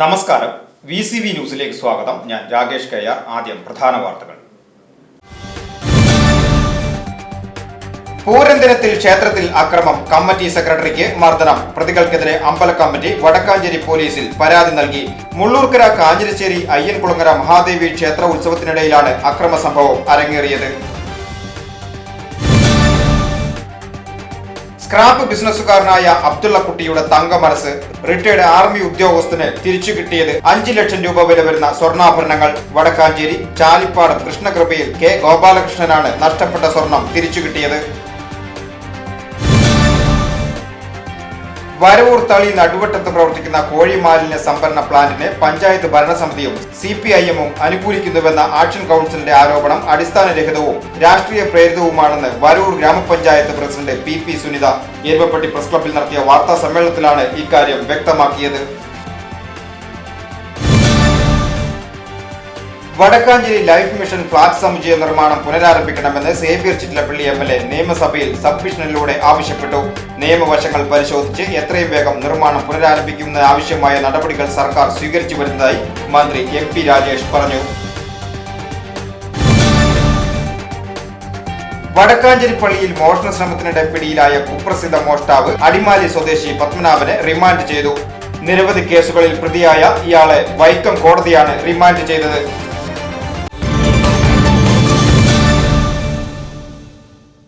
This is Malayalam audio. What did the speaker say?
നമസ്കാരം. വി സി വി ന്യൂസിലേക്ക് സ്വാഗതം. ഞാൻ രാകേഷ് കയ്യാർ. ആദ്യം പ്രധാന വാർത്തകൾ. പൂരന്തിരത്തിൽ ക്ഷേത്രത്തിൽ അക്രമം. കമ്മിറ്റി സെക്രട്ടറിക്ക് മർദ്ദനം. പ്രതികൾക്കെതിരെ അമ്പല കമ്മിറ്റി വടക്കാഞ്ചേരി പോലീസിൽ പരാതി നൽകി. മുള്ളൂർക്കര കാഞ്ഞിരശ്ശേരി അയ്യൻകുളങ്ങര മഹാദേവി ക്ഷേത്ര ഉത്സവത്തിനിടയിലാണ് അക്രമ സംഭവം അരങ്ങേറിയത്. സ്ക്രാപ്പ് ബിസിനസ്സുകാരനായ അബ്ദുള്ള കുട്ടിയുടെ തങ്ക മനസ്സ് റിട്ടയർഡ് ആർമി ഉദ്യോഗസ്ഥന് തിരിച്ചു കിട്ടിയത് അഞ്ചു ലക്ഷം രൂപ വില വരുന്ന സ്വർണാഭരണങ്ങൾ വടക്കാഞ്ചേരി ചാലിപ്പാട് കൃഷ്ണകൃപയിൽ കെ ഗോപാലകൃഷ്ണനാണ് നഷ്ടപ്പെട്ട സ്വർണം തിരിച്ചു കിട്ടിയത്. വരവൂർ തളി നടുവട്ടത്ത് പ്രവർത്തിക്കുന്ന കോഴി മാലിന്യ സംഭരണ പ്ലാന്റിനെ പഞ്ചായത്ത് ഭരണസമിതിയും സി പി ഐ എമ്മും അനുകൂലിക്കുന്നുവെന്ന ആക്ഷൻ കൗൺസിലിന്റെ ആരോപണം അടിസ്ഥാനരഹിതവും രാഷ്ട്രീയ പ്രേരിതവുമാണെന്ന് വരവൂർ ഗ്രാമപഞ്ചായത്ത് president P P Sunitha Erumappetty press ക്ലബിൽ നടത്തിയ വാർത്താ സമ്മേളനത്തിലാണ് ഇക്കാര്യം വ്യക്തമാക്കിയത്. വടക്കാഞ്ചേരി ലൈഫ് മിഷൻ ഫ്ളാറ്റ് സമുച്ചയ നിർമ്മാണം പുനരാരംഭിക്കണമെന്ന് Xavier Chittilappilly M L A നിയമസഭയിൽ സബ്മിഷനിലൂടെ ആവശ്യപ്പെട്ടു. നിയമവശങ്ങൾ പരിശോധിച്ച് എത്രയും വേഗം നിർമ്മാണം പുനരാരംഭിക്കുന്നതിന് ആവശ്യമായ നടപടികൾ സർക്കാർ സ്വീകരിച്ചു വരുന്നതായി മന്ത്രി എം പി രാജേഷ് പറഞ്ഞു. വടക്കാഞ്ചേരി പള്ളിയിൽ മോഷണ ശ്രമത്തിനിടെ പിടിയിലായ കുപ്രസിദ്ധ മോഷ്ടാവ് അടിമാലി സ്വദേശി പത്മനാഭനെ റിമാൻഡ് ചെയ്തു. നിരവധി കേസുകളിൽ പ്രതിയായ ഇയാളെ വൈക്കം കോടതിയാണ് റിമാൻഡ് ചെയ്തത്.